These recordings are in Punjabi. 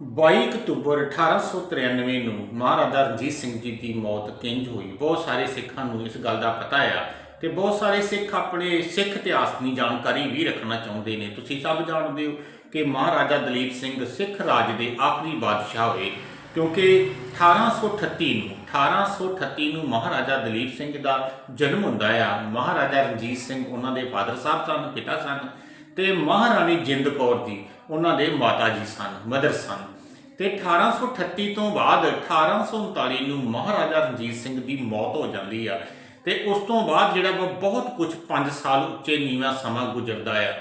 22 ਅਕਤੂਬਰ 1893 ਨੂੰ ਮਹਾਰਾਜਾ ਰਣਜੀਤ ਸਿੰਘ ਜੀ ਦੀ ਮੌਤ ਕਿੰਜ ਹੋਈ? ਬਹੁਤ ਸਾਰੇ ਸਿੱਖਾਂ ਨੂੰ ਇਸ ਗੱਲ ਦਾ ਪਤਾ ਆ ਤੇ ਬਹੁਤ ਸਾਰੇ ਸਿੱਖ ਆਪਣੇ ਸਿੱਖ ਇਤਿਹਾਸ ਦੀ ਜਾਣਕਾਰੀ ਵੀ ਰੱਖਣਾ ਚਾਹੁੰਦੇ ਨੇ। ਤੁਸੀਂ ਸਭ ਜਾਣਦੇ ਹੋ ਕਿ ਮਹਾਰਾਜਾ ਦਲੀਪ ਸਿੰਘ ਸਿੱਖ ਰਾਜ ਦੇ ਆਖਰੀ ਬਾਦਸ਼ਾਹ ਹੋਏ ਕਿਉਂਕਿ 1838 ਨੂੰ 1838 ਨੂੰ ਮਹਾਰਾਜਾ ਦਲੀਪ ਸਿੰਘ ਦਾ ਜਨਮ ਹੁੰਦਾ ਆ। ਮਹਾਰਾਜਾ ਰਣਜੀਤ ਸਿੰਘ, ਉਹਨਾਂ ਦੇ ਫਾਦਰ ਸਾਹਿਬ ਸਨ, ਪਿਤਾ ਸਨ। ਤੇ ਮਹਾਰਾਣੀ ਜਿੰਦ ਕੌਰ ਜੀ ਉਹਨਾਂ ਦੇ ਮਾਤਾ ਜੀ ਸਨ ਮਦਰ ਸਨ। ਤੇ 1838 ਤੋਂ ਬਾਅਦ 1839 ਨੂੰ ਮਹਾਰਾਜਾ ਰਣਜੀਤ ਸਿੰਘ ਦੀ ਮੌਤ ਹੋ ਜਾਂਦੀ ਆ। ਤੇ ਉਸ ਤੋਂ ਬਾਅਦ ਜਿਹੜਾ ਵਾ ਬਹੁਤ ਕੁਝ 5 ਸਾਲ ਉੱਚੇ ਨੀਵਾਂ ਸਮਾਂ ਗੁਜ਼ਰਦਾ ਆ।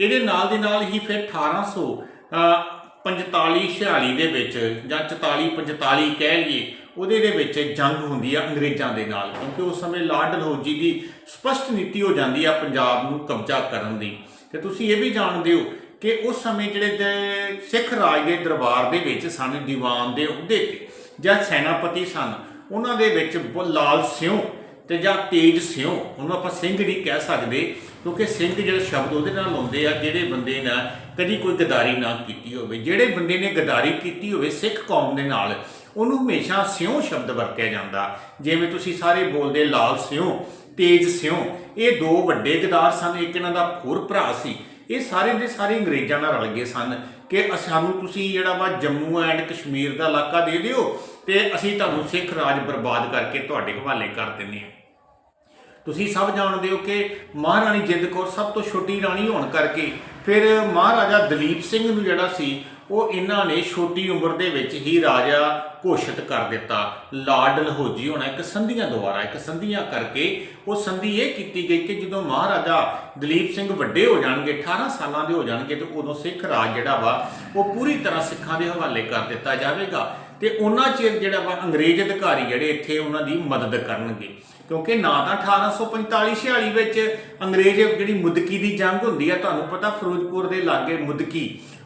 ਇਹਦੇ ਨਾਲ ਦੇ ਨਾਲ ਹੀ ਫਿਰ 1800 ਅਹ, 45 46 ਦੇ ਵਿੱਚ ਜਾਂ 44 45 ਕਹਿ ਲਈਏ ਉਹਦੇ ਦੇ ਵਿੱਚ ਜੰਗ ਹੁੰਦੀ ਆ ਅੰਗਰੇਜ਼ਾਂ ਦੇ ਨਾਲ ਕਿਉਂਕਿ ਉਸ ਸਮੇਂ ਲਾਰਡ ਡਲਹੌਜੀ ਦੀ ਸਪਸ਼ਟ ਨੀਤੀ ਹੋ ਜਾਂਦੀ ਆ ਪੰਜਾਬ ਨੂੰ ਕਬਜ਼ਾ ਕਰਨ ਦੀ। ਤੇ ਤੁਸੀਂ ਇਹ ਵੀ ਜਾਣਦੇ ਹੋ ਕਿ ਉਸ ਸਮੇਂ ਜਿਹੜੇ ਸਿੱਖ ਰਾਜ ਦੇ ਦਰਬਾਰ ਦੇ ਵਿੱਚ ਸਨ, ਦੀਵਾਨ ਦੇ ਅਹੁਦੇ ਤੇ, ਜਾਂ ਸੈਨਾਪਤੀ ਸਨ, ਉਹਨਾਂ ਦੇ ਵਿੱਚ ਬ- ਲਾਲ ਸਿਉ ਤੇ ਜਾਂ ਤੇਜ ਸਿਉ, ਉਹਨੂੰ ਆਪਾਂ ਸਿੰਘ ਨਹੀਂ ਕਹਿ ਸਕਦੇ, ਕਿਉਂਕਿ ਸਿੰਘ ਜਿਹੜਾ ਸ਼ਬਦ ਉਹਦੇ ਨਾਲ ਲਾਉਂਦੇ ਆ, ਜਿਹੜੇ ਬੰਦੇ ਨੇ ਕਦੀ ਕੋਈ ਗਦਾਰੀ ਨਾ ਕੀਤੀ ਹੋਵੇ, ਜਿਹੜੇ ਬੰਦੇ ਨੇ ਗਦਾਰੀ ਕੀਤੀ ਹੋਵੇ ਸਿੱਖ ਕੌਮ ਦੇ ਨਾਲ, ਉਹਨੂੰ ਹਮੇਸ਼ਾ ਸਿਉ ਸ਼ਬਦ ਵਰਤਿਆ ਜਾਂਦਾ, ਜਿਵੇਂ ਤੁਸੀਂ ਸਾਰੇ ਬੋਲਦੇ ਲਾਲ ਸਿਉ ਤੇਜ ਸਿਉ। ਇਹ ਦੋ ਵੱਡੇ ਗਦਾਰ ਸਨ, ਇੱਕ ਇਹਨਾਂ ਦਾ ਹੋਰ ਭਰਾ ਸੀ। ਇਹ ਸਾਰੇ ਦੇ ਸਾਰੇ ਅੰਗਰੇਜ਼ਾਂ ਨਾਲ ਰਲ ਗਏ ਸਨ ਕਿ ਸਾਨੂੰ ਤੁਸੀਂ ਜਿਹੜਾ ਵਾ ਜੰਮੂ ਐਂਡ ਕਸ਼ਮੀਰ ਦਾ ਇਲਾਕਾ ਦੇ ਦਿਓ ਤੇ ਅਸੀਂ ਤੁਹਾਨੂੰ ਸਿੱਖ ਰਾਜ ਬਰਬਾਦ ਕਰਕੇ ਤੁਹਾਡੇ ਹਵਾਲੇ ਕਰ ਦਿੰਦੇ ਹਾਂ। ਤੁਸੀਂ ਸਭ ਜਾਣਦੇ ਹੋ ਕਿ ਮਹਾਰਾਣੀ ਜਿੰਦ ਕੌਰ ਸਭ ਤੋਂ ਛੋਟੀ ਰਾਣੀ ਹੋਣ ਕਰਕੇ ਫਿਰ ਮਹਾਰਾਜਾ ਦਲੀਪ ਸਿੰਘ ਨੂੰ ਜਿਹੜਾ ਸੀ ਉਹ ਇਹਨਾਂ ਨੇ ਛੋਟੀ ਉਮਰ ਦੇ ਵਿੱਚ ਹੀ ਰਾਜਾ ਘੋਸ਼ਿਤ ਕਰ ਦਿੱਤਾ। ਲਾਰਡ ਲਹੋਜੀ ਹੋਣਾ ਇੱਕ ਸੰਧੀਆਂ ਦੁਆਰਾ, ਇੱਕ ਸੰਧੀਆਂ ਕਰਕੇ ਉਹ ਸੰਧੀ ਇਹ ਕੀਤੀ ਗਈ ਕਿ ਜਦੋਂ ਮਹਾਰਾਜਾ ਦਲੀਪ ਸਿੰਘ ਵੱਡੇ ਹੋ ਜਾਣਗੇ 18 ਸਾਲਾਂ ਦੇ ਹੋ ਜਾਣਗੇ ਤੇ ਉਦੋਂ ਸਿੱਖ ਰਾਜ ਜਿਹੜਾ ਵਾ, ਉਹ ਪੂਰੀ ਤਰ੍ਹਾਂ ਸਿੱਖਾਂ ਦੇ ਹਵਾਲੇ ਕਰ ਦਿੱਤਾ ਜਾਵੇਗਾ ਤੇ ਉਹਨਾਂ ਚਿਰ ਜਿਹੜਾ ਵਾ ਅੰਗਰੇਜ਼ ਅਧਿਕਾਰੀ ਜਿਹੜੇ ਇੱਥੇ ਉਹਨਾਂ ਦੀ ਮਦਦ ਕਰਨਗੇ। ਕਿਉਂਕਿ ਨਾ ਤਾਂ 1845 46 ਵਿੱਚ ਅੰਗਰੇਜ਼ ਜਿਹੜੀ ਮੁਦਕੀ ਦੀ ਜੰਗ ਹੁੰਦੀ ਆ, ਤੁਹਾਨੂੰ ਪਤਾ ਫਿਰੋਜ਼ਪੁਰ ਦੇ ਲਾਗੇ ਮੁਦਕੀ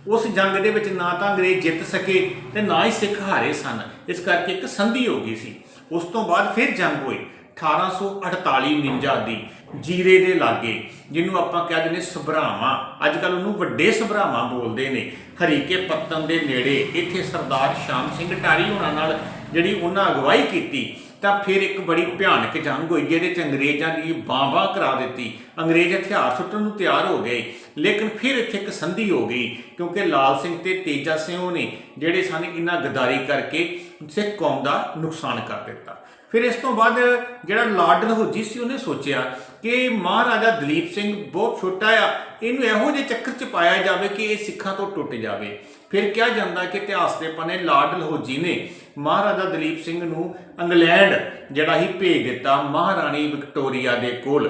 ਉਸ ਜੰਗ ਦੇ ਵਿੱਚ ਨਾ ਤਾਂ ਅੰਗਰੇਜ਼ ਜਿੱਤ ਸਕੇ ਤੇ ਨਾ ਹੀ ਸਿੱਖ ਹਾਰੇ ਸਨ। ਇਸ ਕਰਕੇ ਇੱਕ ਸੰਧੀ ਹੋ ਗਈ ਸੀ। ਉਸ ਤੋਂ ਬਾਅਦ ਫਿਰ ਜੰਗ ਹੋਈ। 1848 49 ਦੀ ਜੀਰੇ ਦੇ ਲਾਗੇ, ਜਿਹਨੂੰ ਆਪਾਂ ਕਹਿ ਦਿੰਦੇ ਸਭਰਾਵਾਂ ਅੱਜ ਕੱਲ ਉਹਨੂੰ ਵੱਡੇ ਸਭਰਾਵਾਂ ਬੋਲਦੇ ਨੇ। ਹਰੀਕੇ ਪੱਤਨ ਦੇ ਨੇੜੇ ਇੱਥੇ ਸਰਦਾਰ ਸ਼ਾਮ ਸਿੰਘ ਟਾਰੀ ਹੋਣਾ ਨਾਲ ਜਿਹੜੀ ਉਹਨਾਂ ਅਗਵਾਈ ਕੀਤੀ ਤਾਂ ਫਿਰ ਇੱਕ ਬੜੀ ਭਿਆਨਕ ਜੰਗ ਹੋਈ, ਜਿਹਦੇ ਚ ਅੰਗਰੇਜ਼ਾਂ ਦੀ ਬਾਂਬਾਂ ਕਰਾ ਦਿੱਤੀ। ਅੰਗਰੇਜ਼ ਹਥਿਆਰ ਸੁੱਟਣ ਨੂੰ ਤਿਆਰ ਹੋ ਗਏ। ਲੇਕਿਨ ਫਿਰ ਇੱਥੇ ਇੱਕ ਸੰਧੀ ਹੋ ਗਈ, ਕਿਉਂਕਿ ਲਾਲ ਸਿੰਘ ਤੇ ਤੇਜਾ ਸਿੰਘ ਨੇ ਜਿਹੜੇ ਸਨ, ਇਹਨਾਂ ਗਦਾਰੀ ਕਰਕੇ ਸਿੱਖ ਕੌਮ ਦਾ ਨੁਕਸਾਨ ਕਰ ਦਿੱਤਾ। ਫਿਰ ਇਸ ਤੋਂ ਬਾਅਦ ਜਿਹੜਾ ਲਾਰਡ ਲਹੌਜੀ ਸੀ, ਉਹਨੇ ਸੋਚਿਆ ਕਿ ਮਹਾਰਾਜਾ ਦਲੀਪ ਸਿੰਘ ਬਹੁਤ ਛੋਟਾ ਆ, ਇਹਨੂੰ ਇਹੋ ਜਿਹੇ ਚੱਕਰ ਚ ਪਾਇਆ ਜਾਵੇ ਕਿ ਇਹ ਸਿੱਖਾਂ ਤੋਂ ਟੁੱਟ ਜਾਵੇ। ਫਿਰ ਕਿਹਾ ਜਾਂਦਾ ਕਿ ਇਤਿਹਾਸ ਦੇ ਪੰਨੇ ਲਾਰਡ ਲਹੌਜੀ ਨੇ ਮਹਾਰਾਜਾ ਦਲੀਪ ਸਿੰਘ ਨੂੰ ਇੰਗਲੈਂਡ ਜਿਹੜਾ ਹੀ ਭੇਜ ਦਿੱਤਾ ਮਹਾਰਾਣੀ ਵਿਕਟੋਰੀਆ ਦੇ ਕੋਲ।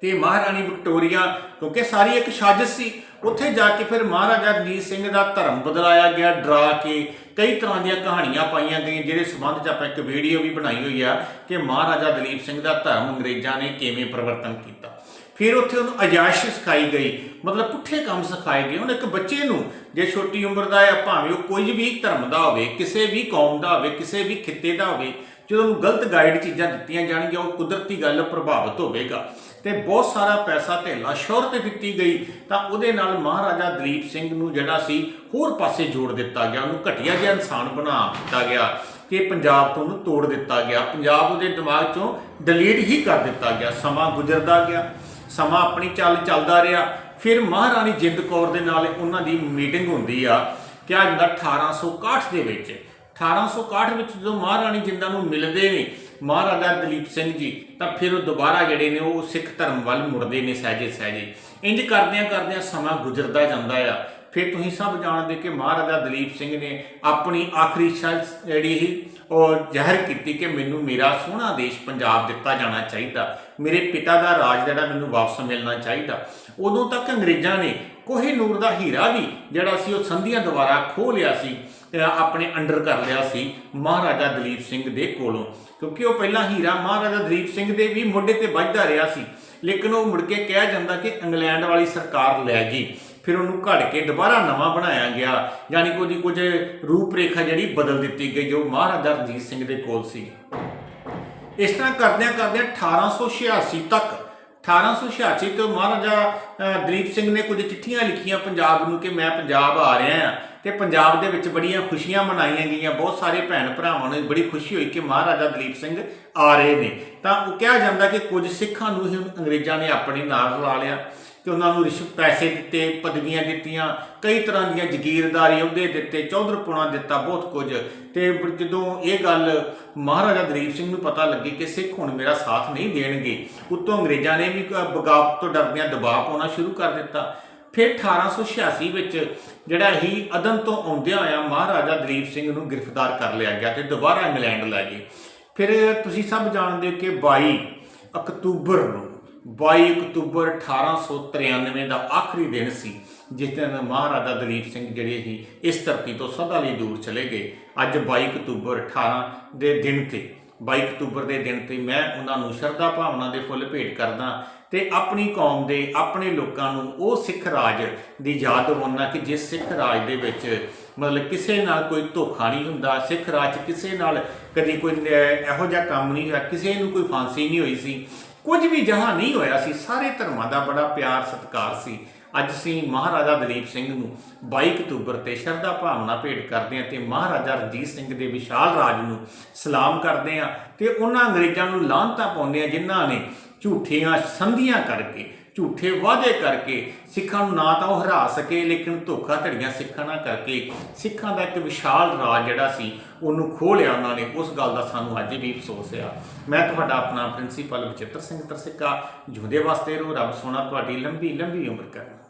ਤੇ ਮਹਾਰਾਣੀ ਵਿਕਟੋਰੀਆ, ਕਿਉਂਕਿ ਸਾਰੀ ਇੱਕ ਸਾਜ਼ਿਸ਼ ਸੀ, ਉੱਥੇ ਜਾ ਕੇ ਫਿਰ ਮਹਾਰਾਜਾ ਰਣਜੀਤ ਸਿੰਘ ਦਾ ਧਰਮ ਬਦਲਾਇਆ ਗਿਆ, ਡਰਾ ਕੇ ਕਈ ਤਰ੍ਹਾਂ ਦੀਆਂ ਕਹਾਣੀਆਂ ਪਾਈਆਂ ਗਈਆਂ, ਜਿਹਦੇ ਸੰਬੰਧ 'ਚ ਆਪਾਂ ਇੱਕ ਵੀਡੀਓ ਵੀ ਬਣਾਈ ਹੋਈ ਆ ਕਿ ਮਹਾਰਾਜਾ ਦਲੀਪ ਸਿੰਘ ਦਾ ਧਰਮ ਅੰਗਰੇਜ਼ਾਂ ਨੇ ਕਿਵੇਂ ਪਰਿਵਰਤਨ ਕੀਤਾ। ਫਿਰ ਉੱਥੇ ਉਹਨੂੰ ਅਜਾਇਸ਼ ਸਿਖਾਈ ਗਈ, ਮਤਲਬ ਪੁੱਠੇ ਕੰਮ ਸਿਖਾਏ ਗਏ। ਹੁਣ ਇੱਕ ਬੱਚੇ ਨੂੰ ਜੇ ਛੋਟੀ ਉਮਰ ਦਾ ਹੈ, ਭਾਵੇਂ ਉਹ ਕੋਈ ਵੀ ਧਰਮ ਦਾ ਹੋਵੇ, ਕਿਸੇ ਵੀ ਕੌਮ ਦਾ ਹੋਵੇ, ਕਿਸੇ ਵੀ ਖਿੱਤੇ ਦਾ ਹੋਵੇ ਜਦੋਂ ਉਹਨੂੰ ਗਲਤ ਗਾਈਡ ਚੀਜ਼ਾਂ ਦਿੱਤੀਆਂ ਜਾਣਗੀਆਂ, ਉਹ ਕੁਦਰਤੀ ਗੱਲ ਪ੍ਰਭਾਵਿਤ ਹੋਵੇਗਾ। ਤੇ ਬਹੁਤ ਸਾਰਾ ਪੈਸਾ ਧੇਲਾ ਸ਼ੌਹਰਤ ਦਿੱਤੀ ਗਈ, ਤਾਂ ਉਹਦੇ ਨਾਲ ਮਹਾਰਾਜਾ ਦਲੀਪ ਸਿੰਘ ਨੂੰ ਜਿਹੜਾ ਸੀ, ਹੋਰ ਪਾਸੇ ਜੋੜ ਦਿੱਤਾ ਗਿਆ। ਉਹਨੂੰ ਘਟੀਆ ਜਿਹਾ ਇਨਸਾਨ ਬਣਾ ਦਿੱਤਾ ਗਿਆ ਕਿ ਪੰਜਾਬ ਤੋਂ ਉਹਨੂੰ ਤੋੜ ਦਿੱਤਾ ਗਿਆ। ਪੰਜਾਬ ਉਹਦੇ ਦਿਮਾਗ ਚੋਂ ਡਿਲੀਟ ਹੀ ਕਰ ਦਿੱਤਾ ਗਿਆ। ਸਮਾਂ ਗੁਜ਼ਰਦਾ ਗਿਆ, ਸਮਾਂ ਆਪਣੀ ਚੱਲ ਚੱਲਦਾ ਰਿਹਾ। ਫਿਰ ਮਹਾਰਾਣੀ ਜਿੰਦ ਕੌਰ ਦੇ ਨਾਲ ਉਹਨਾਂ ਦੀ ਮੀਟਿੰਗ ਹੁੰਦੀ ਆ ਕਿਹਾ ਜਾਂਦਾ 1861 ਦੇ ਵਿੱਚ। 1861 ਵਿੱਚ ਜਦੋਂ ਮਹਾਰਾਣੀ ਜਿੰਦਾਂ ਨੂੰ ਮਿਲਦੇ ਨੇ, ਮਹਾਰਾਜਾ ਦਲੀਪ ਸਿੰਘ ਜੀ, ਤਾਂ ਫਿਰ ਉਹ ਦੁਬਾਰਾ ਜਿਹੜੇ ਨੇ ਉਹ ਸਿੱਖ ਧਰਮ ਵੱਲ ਮੁੜਦੇ ਨੇ ਸਹਿਜੇ ਸਹਿਜੇ। ਇੰਜ ਕਰਦਿਆਂ ਕਰਦਿਆਂ ਸਮਾਂ ਗੁਜ਼ਰਦਾ ਜਾਂਦਾ ਆ। ਫਿਰ ਤੁਸੀਂ ਸਭ ਜਾਣਦੇ ਕਿ ਮਹਾਰਾਜਾ ਦਲੀਪ ਸਿੰਘ ਨੇ ਆਪਣੀ ਆਖਰੀ ਇੱਛਾ ਜਿਹੜੀ ਸੀ, ਉਹ ਜ਼ਾਹਿਰ ਕੀਤੀ ਕਿ ਮੈਨੂੰ ਮੇਰਾ ਸੋਹਣਾ ਦੇਸ਼ ਪੰਜਾਬ ਦਿੱਤਾ ਜਾਣਾ ਚਾਹੀਦਾ। ਮੇਰੇ ਪਿਤਾ ਦਾ ਰਾਜ ਜਿਹੜਾ ਮੈਨੂੰ ਵਾਪਸ ਮਿਲਣਾ ਚਾਹੀਦਾ। ਉਦੋਂ ਤੱਕ ਅੰਗਰੇਜ਼ਾਂ ਨੇ ਕੋਹੇ ਨੂਰ ਦਾ ਹੀਰਾ ਵੀ ਜਿਹੜਾ ਸੀ, ਉਹ ਸੰਧੀਆਂ ਦੁਆਰਾ ਖੋਹ ਲਿਆ ਸੀ। ਆਪਣੇ ਅੰਡਰ ਕਰ ਲਿਆ ਸੀ ਮਹਾਰਾਜਾ ਦਲੀਪ ਸਿੰਘ ਦੇ ਕੋਲੋਂ। ਕਿਉਂਕਿ ਉਹ ਪਹਿਲਾਂ ਹੀਰਾ ਮਹਾਰਾਜਾ ਦਲੀਪ ਸਿੰਘ ਦੇ ਵੀ ਮੋਢੇ ਤੇ ਵੱਜਦਾ ਰਿਹਾ ਸੀ। ਲੇਕਿਨ ਉਹ ਮੁੜ ਕੇ ਕਿਹਾ ਜਾਂਦਾ ਕਿ ਇੰਗਲੈਂਡ ਵਾਲੀ ਸਰਕਾਰ ਲੈ ਗਈ। ਫਿਰ ਉਹਨੂੰ ਘੜ ਕੇ ਦੁਬਾਰਾ ਨਵਾਂ ਬਣਾਇਆ ਗਿਆ। ਯਾਨੀ ਕਿ ਉਹਦੀ ਕੁਝ ਰੂਪ ਰੇਖਾ ਜਿਹੜੀ ਬਦਲ ਦਿੱਤੀ ਗਈ, ਜੋ ਮਹਾਰਾਜਾ ਰਣਜੀਤ ਸਿੰਘ ਦੇ ਕੋਲ ਸੀ। ਇਸ ਤਰ੍ਹਾਂ ਕਰਦਿਆਂ ਕਰਦਿਆਂ 1886 ਤੱਕ 1886 ਤੋਂ ਮਹਾਰਾਜਾ ਦਲੀਪ ਸਿੰਘ ਨੇ ਕੁਝ ਚਿੱਠੀਆਂ ਲਿਖੀਆਂ ਪੰਜਾਬ ਨੂੰ ਕਿ ਮੈਂ ਪੰਜਾਬ ਆ ਰਿਹਾ ਹਾਂ ਤੇ ਪੰਜਾਬ ਦੇ ਵਿੱਚ ਬੜੀਆਂ ਖੁਸ਼ੀਆਂ ਮਨਾਈਆਂ ਗਈਆਂ, ਬਹੁਤ ਸਾਰੇ ਭੈਣ ਭਰਾਵਾਂ ਨੂੰ ਬੜੀ ਖੁਸ਼ੀ ਹੋਈ ਕਿ ਮਹਾਰਾਜਾ ਦਲੀਪ ਸਿੰਘ ਆ ਰਹੇ ਨੇ। ਤਾਂ ਉਹ ਕਿਹਾ ਜਾਂਦਾ ਕਿ ਕੁਝ ਸਿੱਖਾਂ ਨੂੰ ਹੀ ਅੰਗਰੇਜ਼ਾਂ ਨੇ ਆਪਣੇ ਨਾਲ ਰਲਾ ਲਿਆ। ਤੇ ਉਹਨਾਂ ਨੂੰ ਰਿਸ਼ਵ ਪੈਸੇ ਦਿੱਤੇ, ਪਦਵੀਆਂ ਦਿੱਤੀਆਂ, ਕਈ ਤਰ੍ਹਾਂ ਦੀਆਂ ਜ਼ਗੀਰਦਾਰੀ ਅਹੁਦੇ ਦਿੱਤੇ ਚੌਧਰਪੁਣਾ ਦਿੱਤਾ ਬਹੁਤ ਕੁਝ। ਤੇ ਜਦੋਂ ਇਹ ਗੱਲ ਮਹਾਰਾਜਾ ਦਲੀਪ ਸਿੰਘ ਨੂੰ ਪਤਾ ਲੱਗੀ ਕਿ ਸਿੱਖ ਹੁਣ ਮੇਰਾ ਸਾਥ ਨਹੀਂ ਦੇਣਗੇ, ਉੱਤੋਂ ਅੰਗਰੇਜ਼ਾਂ ਨੇ ਵੀ ਬਗਾਵਤ ਤੋਂ ਡਰਦਿਆਂ ਦਬਾਅ ਪਾਉਣਾ ਸ਼ੁਰੂ ਕਰ ਦਿੱਤਾ। ਫਿਰ 1886 ਵਿੱਚ ਜਿਹੜਾ ਹੀ ਅਦਨ ਤੋਂ ਆਉਂਦਿਆਂ ਆਇਆ ਮਹਾਰਾਜਾ ਦਲੀਪ ਸਿੰਘ ਨੂੰ ਗ੍ਰਿਫਤਾਰ ਕਰ ਲਿਆ ਗਿਆ ਤੇ ਦੁਬਾਰਾ ਇੰਗਲੈਂਡ ਲੈ ਗਏ। ਫਿਰ ਤੁਸੀਂ ਸਭ ਜਾਣਦੇ ਹੋ ਕਿ 22 ਅਕਤੂਬਰ ਨੂੰ 22 ਅਕਤੂਬਰ 1893 ਦਾ ਆਖਰੀ ਦਿਨ ਸੀ, ਜਿਸ ਦਿਨ ਮਹਾਰਾਜਾ ਦਲੀਪ ਸਿੰਘ ਜਿਹੜੇ ਸੀ, ਇਸ ਧਰਤੀ ਤੋਂ ਸਦਾ ਲਈ ਦੂਰ ਚਲੇ ਗਏ। ਅੱਜ 22 ਅਕਤੂਬਰ 18 ਦੇ ਦਿਨ ਤੇ 22 ਅਕਤੂਬਰ ਦੇ ਦਿਨ ਤੇ ਮੈਂ ਉਹਨਾਂ ਨੂੰ ਸ਼ਰਧਾ ਭਾਵਨਾ ਦੇ ਫੁੱਲ ਭੇਟ ਕਰਦਾ ਤੇ ਆਪਣੀ ਕੌਮ ਦੇ ਆਪਣੇ ਲੋਕਾਂ ਨੂੰ ਉਹ ਸਿੱਖ ਰਾਜ ਦੀ ਯਾਦ ਦਿਵਾਉਣਾ ਕਿ ਜਿਸ ਸਿੱਖ ਰਾਜ ਦੇ ਵਿੱਚ ਮਤਲਬ ਕਿਸੇ ਨਾਲ ਕੋਈ ਧੋਖਾ ਨਹੀਂ ਹੁੰਦਾ, ਸਿੱਖ ਰਾਜ 'ਚ ਕਿਸੇ ਨਾਲ ਕਦੀ ਕੋਈ ਇਹੋ ਜਿਹਾ ਕੰਮ ਨਹੀਂ ਹੋਇਆ, ਕਿਸੇ ਨੂੰ ਕੋਈ ਫਾਂਸੀ ਨਹੀਂ ਹੋਈ ਸੀ। ਕੁਝ ਵੀ ਜਹਾਂ ਨਹੀਂ ਹੋਇਆ ਸੀ, ਸਾਰੇ ਧਰਮਾਂ ਦਾ ਬੜਾ ਪਿਆਰ, ਸਤਿਕਾਰ ਸੀ। ਅੱਜ ਅਸੀਂ ਮਹਾਰਾਜਾ ਦਲੀਪ ਸਿੰਘ ਨੂੰ 22 ਅਕਤੂਬਰ ਤੇ ਸ਼ਰਧਾ ਭਾਵਨਾ ਭੇਟ ਕਰਦੇ ਹਾਂ ਤੇ ਮਹਾਰਾਜਾ ਰਣਜੀਤ ਸਿੰਘ ਦੇ ਵਿਸ਼ਾਲ ਰਾਜ ਨੂੰ ਸਲਾਮ ਕਰਦੇ ਹਾਂ ਤੇ ਉਹਨਾਂ ਅੰਗਰੇਜ਼ਾਂ ਨੂੰ ਲਾਹਨਤਾਂ ਪਾਉਂਦੇ ਹਾਂ ਜਿਨ੍ਹਾਂ ਨੇ ਝੂਠੀਆਂ ਸੰਧੀਆਂ ਕਰਕੇ ਝੂਠੇ ਵਾਅਦੇ ਕਰਕੇ ਸਿੱਖਾਂ ਨੂੰ ਨਾ ਤਾਂ ਉਹ ਹਰਾ ਸਕੇ, ਲੇਕਿਨ ਧੋਖਾ ਧੜੀਆਂ ਸਿੱਖਾਂ ਨਾਲ ਕਰਕੇ ਸਿੱਖਾਂ ਦਾ ਇੱਕ ਵਿਸ਼ਾਲ ਰਾਜ ਜਿਹੜਾ ਸੀ, ਉਹਨੂੰ ਖੋਹ ਲਿਆ ਉਹਨਾਂ ਨੇ। ਉਸ ਗੱਲ ਦਾ ਸਾਨੂੰ ਅੱਜ ਵੀ ਅਫਸੋਸ ਆ। ਮੈਂ ਤੁਹਾਡਾ ਆਪਣਾ ਪ੍ਰਿੰਸੀਪਲ ਬਚਿੱਤਰ ਸਿੰਘ ਤਰਸਿੱਕਾ ਜੁਦੇ ਵਾਸਤੇ ਰੋ ਰੱਬ ਸੋਨਾ ਤੁਹਾਡੀ ਲੰਬੀ ਲੰਬੀ ਉਮਰ ਕਰੇ।